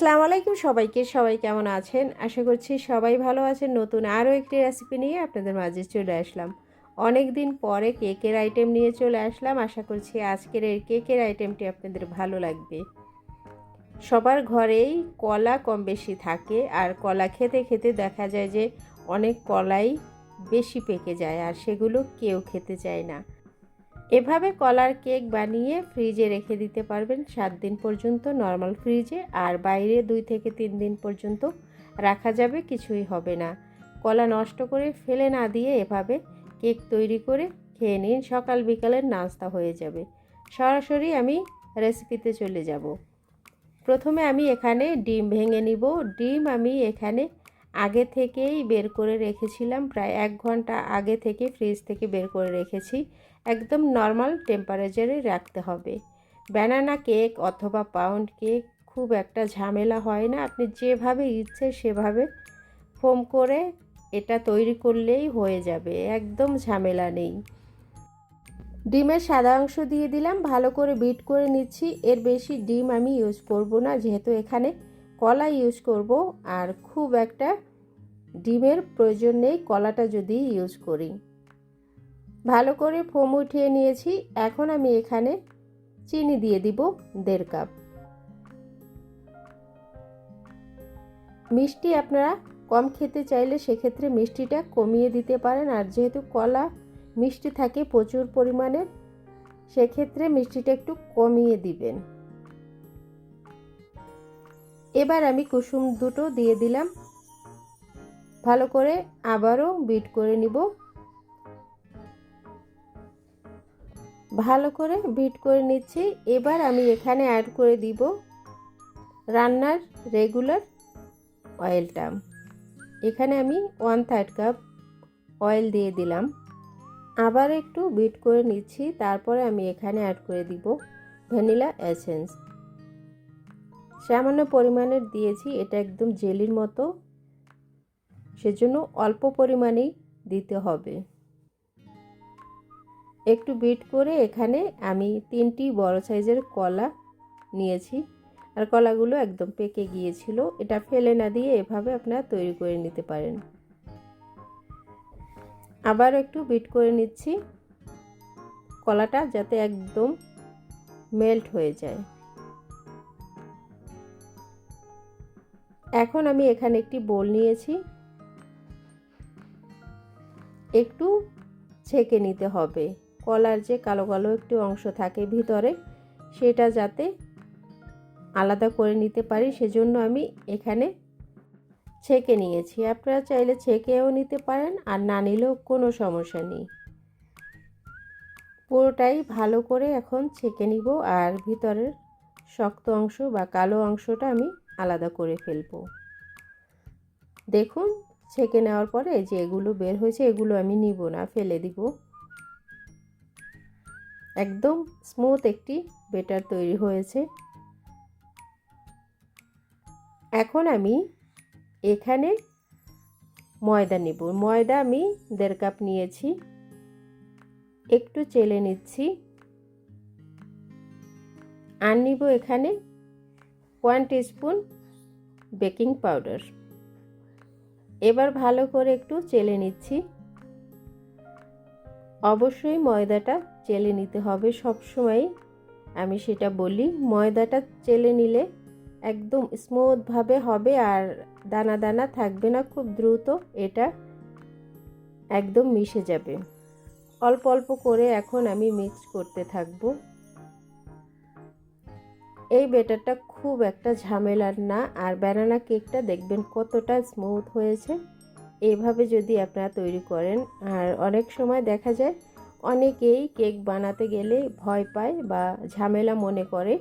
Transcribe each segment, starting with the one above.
আসসালামু আলাইকুম সবাইকে, সবাই কেমন আছেন? আশা করছি সবাই ভালো আছেন। নতুন আরও একটি রেসিপি নিয়ে আপনাদের মাঝে চলে আসলাম। অনেক দিন পরে কেকের আইটেম নিয়ে চলে আসলাম। আশা করছি আজকের এই কেকের আইটেমটি আপনাদের ভালো লাগবে। সবার ঘরেই কলা কম বেশি থাকে আর কলা খেতে খেতে দেখা যায় যে অনেক কলাই বেশি পেকে যায় আর সেগুলো কেউ খেতে চায় না। এভাবে কলার কেক বানিয়ে ফ্রিজে রেখে দিতে পারবেন সাত দিন পর্যন্ত নর্মাল ফ্রিজে, আর বাইরে দুই থেকে তিন দিন পর্যন্ত রাখা যাবে, কিছুই হবে না। কলা নষ্ট করে ফেলে না দিয়ে এভাবে কেক তৈরি করে খেয়ে নিন, সকাল বিকালের নাস্তা হয়ে যাবে। সরাসরি আমি রেসিপিতে চলে যাব। প্রথমে আমি এখানে ডিম ভেঙে নিব। ডিম আমি এখানে আগে থেকেই বের করে রেখেছিলাম, প্রায় এক ঘণ্টা আগে থেকে ফ্রিজ থেকে বের করে রেখেছি। একদম নর্মাল টেম্পারেচারে রাখতে হবে। ব্যানানা কেক অথবা পাউন্ড কেক খুব একটা ঝামেলা হয় না। আপনি যেভাবে ইচ্ছে সেভাবে ফোম করে এটা তৈরি করলেই হয়ে যাবে, একদম ঝামেলা নেই। ডিমের সাদা অংশ দিয়ে দিলাম, ভালো করে বিট করে নিচ্ছি। এর বেশি ডিম আমি ইউজ করব না, যেহেতু এখানে কলা ইউজ করব। আর খুব একটা ডিমের প্রয়োজন নেই, কলাটা যদি ইউজ করি। ভালো করে ফোম উঠিয়ে নিয়েছি। এখন আমি এখানে চিনি দিয়ে দিব দেড় কাপ। মিষ্টি আপনারা কম খেতে চাইলে সেক্ষেত্রে মিষ্টিটা কমিয়ে দিতে পারেন। আর যেহেতু কলা মিষ্টি থাকে প্রচুর পরিমাণে, সেক্ষেত্রে মিষ্টিটা একটু কমিয়ে দিবেন। এবার আমি কুসুম দুটো দিয়ে দিলাম। ভালো করে আবারও বিট করে নিব। ভালো করে বিট করে নিচ্ছি। এবার আমি এখানে অ্যাড করে দিব রান্নার রেগুলার অয়েলটা এখানে আমি ওয়ান থার্ড কাপ অয়েল দিয়ে দিলাম। আবার একটু বিট করে নিচ্ছি, তারপরে আমি এখানে অ্যাড করে দিব ভ্যানিলা এসেন্স সামান্য পরিমাণের দিয়েছি, এটা একদম জেলির মতো। সেজন্য অল্প পরিমাণেই দিতে হবে। একটু বিট করে এখানে আমি তিনটি বড় সাইজের কলা নিয়েছি। আর কলাগুলো একদম পেকে গিয়েছিল। এটা ফেলে না দিয়ে এভাবে আপনারা তৈরি করে নিতে পারেন। আবার একটু বিট করে নিচ্ছি। কলাটা যাতে একদম মেল্ট হয়ে যায়। এখন আমি এখানে একটি বোল নিয়েছি। একটু ছেঁকে নিতে হবে। কলার যে কালো কালো একটু অংশ থাকে ভিতরে, সেটা যাতে আলাদা করে নিতে পারি, সেজন্য আমি এখানে ছেঁকে নিয়েছি। আপনারা চাইলে ছেঁকেও নিতে পারেন, আর না নিলেও কোনো সমস্যা নেই। পুরোটাই ভালো করে এখন ছেঁকে নিব, আর ভিতরের শক্ত অংশ বা কালো অংশটা আমি আলাদা করে ফেলব। দেখুন, ছেঁকে নেওয়ার পরে যে এগুলো বের হয়েছে, এগুলো আমি নিব না, ফেলে দিব। একদম স্মুথ একটি বেটার তৈরি হয়েছে। এখন আমি এখানে ময়দা নিব। ময়দা আমি দেড় কাপ নিয়েছি। একটু চেলে নিচ্ছি। আর নিব এখানে ওয়ান টিস্পুন বেকিং পাউডার এবার ভালো করে একটু চেলে নিচ্ছি। অবশ্যই ময়দাটা চেলে নিতে হবে সব সময় আমি সেটা বলি, ময়দাটা চেলে নিলে একদম স্মুথভাবে হবে আর দানা দানা থাকবে না খুব দ্রুত, এটা একদম মিশে যাবে। অল্প অল্প করে এখন আমি মিক্স করতে থাকব। এই বেটারটা খুব একটা ঝামেলার না, আর ব্যানানা কেকটা দেখবেন কতটা স্মুথ হয়েছে। এইভাবে যদি আপনারা তৈরি করেন, আর অনেক সময় দেখা যায় অনেকেই কেক বানাতে গেলে ভয় পায় বা ঝামেলা মনে করে।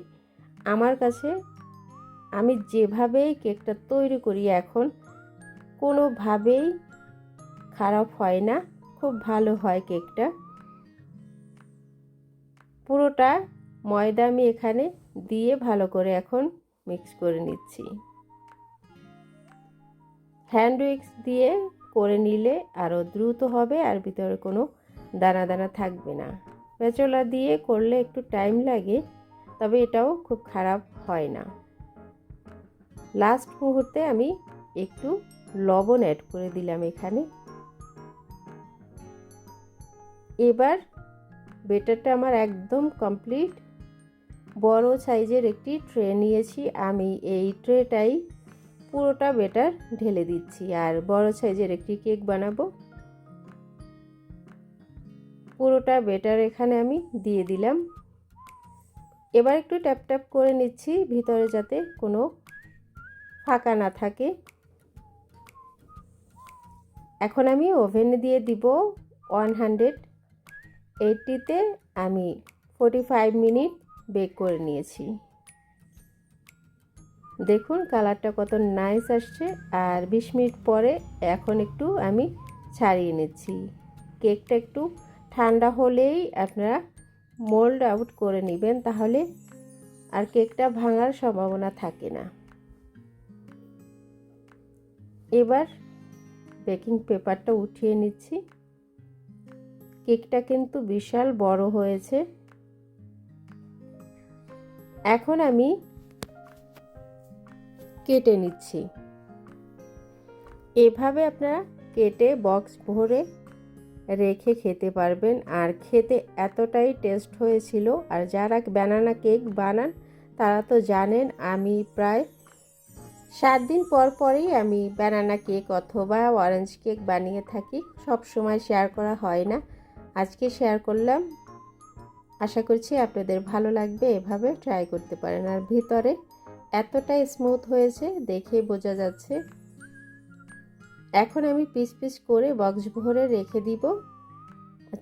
আমার কাছে আমি যেভাবেই কেকটা তৈরি করি এখন, কোনোভাবেই খারাপ হয় না, খুব ভালো হয় কেকটা। পুরোটা ময়দা আমি এখানে দিয়ে ভালো করে এখন মিক্স করে নিচ্ছি। হ্যান্ড উইক্স দিয়ে করে নিলে আরও দ্রুত হবে আর ভিতরে কোনো দানা দানা থাকবে না। পেঁচলা দিয়ে করলে একটু টাইম লাগে, তবে এটাও খুব খারাপ হয় না। লাস্ট মুহূর্তে আমি একটু লবণ অ্যাড করে দিলাম এখানে। এবার বেটারটা আমার একদম কমপ্লিট বড় সাইজের একটি ট্রে নিয়েছি। আমি এই ট্রেটাই পুরোটা বেটার ঢেলে দিচ্ছি। আর বড় সাইজের একটি কেক বানাবো। পুরোটা বেটার এখানে আমি দিয়ে দিলাম। এবার একটু ট্যাপ ট্যাপ করে নিচ্ছি ভিতরে যাতে কোনো ফাঁকা না থাকে। এখন আমি ওভেনে দিয়ে দিব ওয়ান হান্ড্রেড। এইটটিতে আমি ফোর্টি ফাইভ মিনিট বেক করে নিয়েছি। দেখুন কালারটা কত নাইস আসছে। আর বিশ মিনিট পরে এখন একটু আমি ছাড়িয়ে নিচ্ছি। কেকটা একটু ঠান্ডা হলেই আপনারা মোল্ড আউট করে নেবেন তাহলে আর কেকটা ভাঙার সম্ভাবনা থাকে না। এবার বেকিং পেপারটা উঠিয়ে নিচ্ছি। কেকটা কিন্তু বিশাল বড় হয়েছে। এখন আমি কেটে নিচ্ছি। এভাবে আপনারা কেটে বক্স ভরে রেখে খেতে পারবেন। আর খেতে এতটাই টেস্ট হয়েছিল। আর যারা ব্যানানা কেক বানান, তারা তো জানেন আমি প্রায় সাত দিন পর পরই আমি ব্যানানা কেক অথবা অরেঞ্জ কেক বানিয়ে থাকি। সব সময় শেয়ার করা হয় না। আজকে শেয়ার করলাম। আশা করছি আপনাদের ভালো লাগবে। এভাবে ট্রাই করতে পারেন। আর ভিতরে এতটাই স্মুথ হয়েছে দেখে বোঝা যাচ্ছে। এখন আমি পিস পিস করে বক্স ভরে রেখে দিব।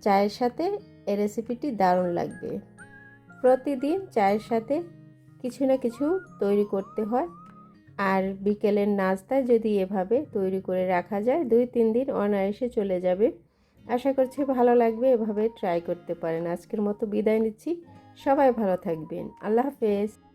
চায়ের সাথে এই রেসিপিটি দারুণ লাগবে। প্রতিদিন চায়ের সাথে কিছু না কিছু তৈরি করতে হয়। আর বিকেলের নাস্তায় যদি এভাবে তৈরি করে রাখা যায়, দুই তিন দিন অনায়াসে চলে যাবে। আশা করছি ভালো লাগবে, এভাবে ট্রাই করতে পারেন। আজকের মতো বিদায় নিচ্ছি। সবাই ভালো থাকবেন। আল্লাহ হাফেজ।